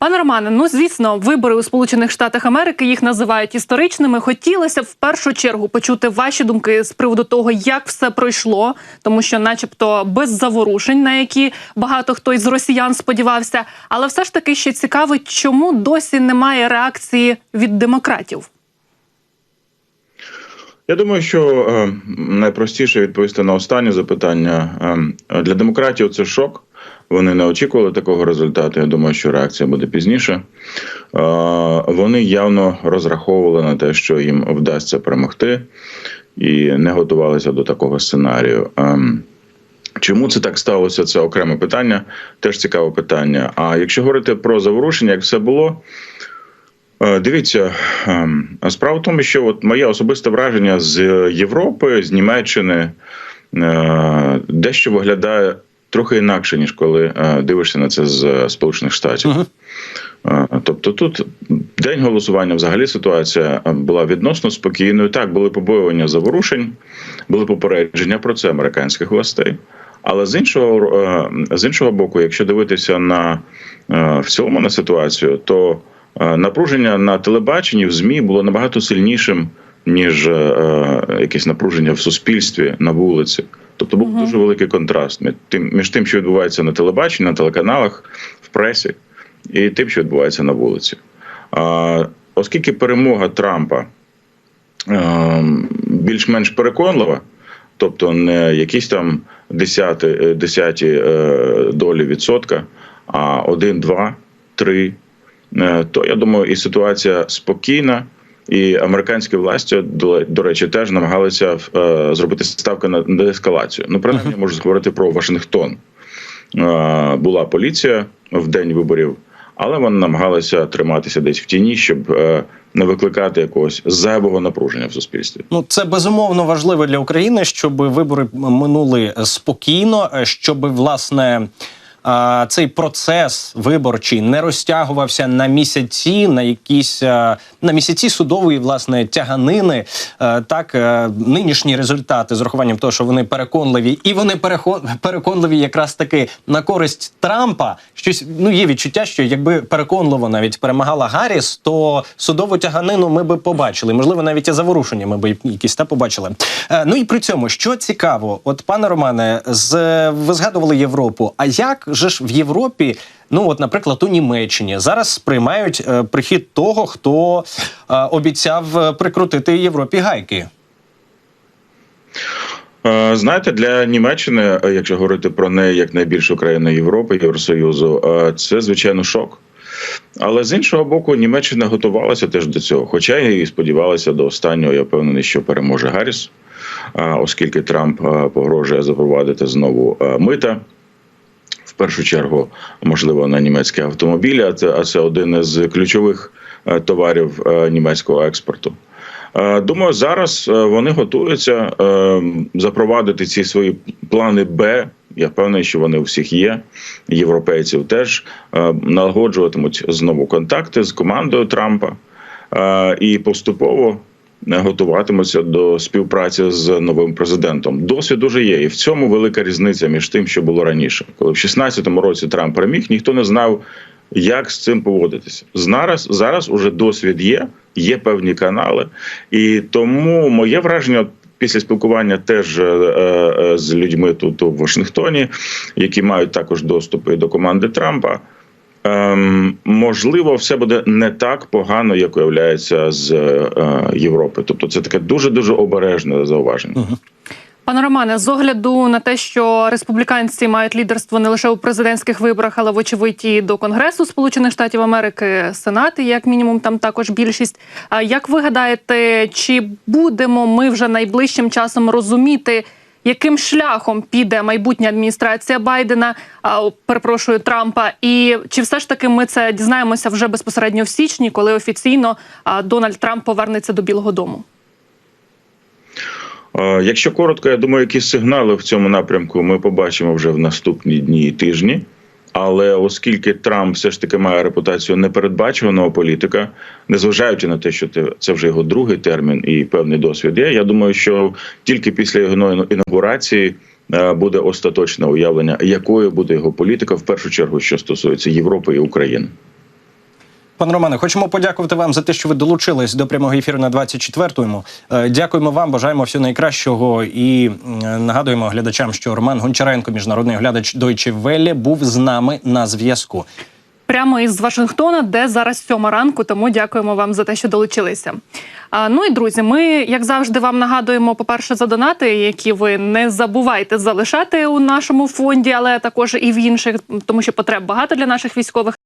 Пане Романе, ну звісно, вибори у Сполучених Штатах Америки їх називають історичними. Хотілося в першу чергу почути ваші думки з приводу того, як все пройшло, тому що, начебто, без заворушень, на які багато хто із росіян сподівався. Але все ж таки ще цікавить, чому досі немає реакції від демократів. Я думаю, що е, найпростіше відповісти на останнє запитання Е, для демократів. Це шок. Вони не очікували такого результату. Я думаю, що реакція буде пізніше. Вони явно розраховували на те, що їм вдасться перемогти, і не готувалися до такого сценарію. Ем, Чому це так сталося? Це окреме питання, теж цікаве питання. А якщо говорити про заворушення, як все було. Е, Дивіться, ем, справа в тому, що от моє особисте враження з Європи, з Німеччини е, дещо виглядає трохи інакше, ніж коли е, дивишся на це з Сполучених Штатів. Е, Тобто тут день голосування, взагалі ситуація була відносно спокійною. Так, були побоювання заворушень, були попередження про це американських властей. Але з іншого е, з іншого боку, якщо дивитися на е, в цілому на ситуацію, то е, напруження на телебаченні в змі було набагато сильнішим ніж е, е, якесь напруження в суспільстві на вулиці. Тобто був Мгм. дуже великий контраст між тим, що відбувається на телебаченні, на телеканалах, в пресі, і тим, що відбувається на вулиці. А, оскільки перемога Трампа е, більш-менш переконлива, тобто не якісь там десяти, е, десяті е, долі відсотка, а один, два, три, е, то я думаю, і ситуація спокійна. І американські власті до, речі теж намагалися е, зробити ставку на деескалацію. Ну, принаймні, можу говорити про Вашингтон. Е, була поліція в день виборів, але вони намагалися триматися десь в тіні, щоб е, не викликати якогось зайвого напруження в суспільстві. Ну це безумовно важливо для України, щоб вибори минули спокійно, щоб власне. А, Цей процес виборчий не розтягувався на місяці, на якісь а, на місяці судової власне тяганини. Е, Так е, нинішні результати з урахуванням того, що вони переконливі, і вони переконливі якраз таки на користь Трампа. Щось ну є відчуття, що якби переконливо навіть перемагала Гарріс, то судову тяганину ми би побачили. Можливо, навіть і заворушення ми би якісь та побачили. Е, Ну і при цьому, що цікаво, от пане Романе, з ви згадували Європу. А як же ж в Європі? Ну, от, наприклад, у Німеччині зараз сприймають е, прихід того, хто е, обіцяв е, прикрутити Європі гайки. Е, Знаєте, для Німеччини, е, якщо говорити про неї як найбільшу країну Європи, Євросоюзу, це звичайно шок. Але з іншого боку, Німеччина готувалася теж до цього. Хоча і сподівалася до останнього, я впевнений, що переможе Гарріс, оскільки Трамп погрожує запровадити знову мита. Першу чергу, можливо, на німецькі автомобілі, а це, один із ключових е, товарів е, німецького експорту. Е, Думаю, зараз вони готуються запровадити ці свої плани Б. Я впевнений, що вони у всіх є. Європейців теж налагоджуватимуть знову контакти з командою Трампа і поступово готуватимуться до співпраці з новим президентом. Досвід уже є, і в цьому велика різниця між тим, що було раніше. Коли в 16-му році Трамп переміг, ніхто не знав, як з цим поводитися. Зараз зараз уже досвід є, є певні канали, і тому моє враження. Після спілкування теж е, е, з людьми тут у Вашингтоні, які мають також доступ і до команди Трампа. Ем, можливо, все буде не так погано, як уявляється з е, Європи. Тобто, це таке дуже дуже обережне зауваження. Пане Романе, з огляду на те, що республіканці мають лідерство не лише у президентських виборах, але вочевидь і до Конгресу Сполучених Штатів Америки, Сенат, і як мінімум, там також більшість. А як ви гадаєте, чи будемо ми вже найближчим часом розуміти, яким шляхом піде майбутня адміністрація Байдена, а, перепрошую Трампа, і чи все ж таки ми це дізнаємося вже безпосередньо в січні, коли офіційно а, Дональд Трамп повернеться до Білого Дому? Якщо коротко, я думаю, якісь сигнали в цьому напрямку ми побачимо вже в наступні дні і тижні. Але оскільки Трамп все ж таки має репутацію непередбачуваного політика, незважаючи на те, що це- вже його другий термін і певний досвід є, я думаю, що тільки після його інаугурації е, буде остаточне уявлення, якою буде його політика в першу чергу, що стосується Європи і України. Пане Романе, хочемо подякувати вам за те, що ви долучились до прямого ефіру на 24-му. Е, Дякуємо вам, бажаємо всього найкращого і нагадуємо глядачам, що Роман Гончаренко, міжнародний оглядач Deutsche Welle, був з нами на зв'язку. прямо із Вашингтона, де зараз сьома ранку. Тому дякуємо вам за те, що долучилися. А, ну і друзі, ми як завжди вам нагадуємо, по-перше, за донати, які ви не забувайте залишати у нашому фонді, але також і в інших, тому що потреб багато для наших військових.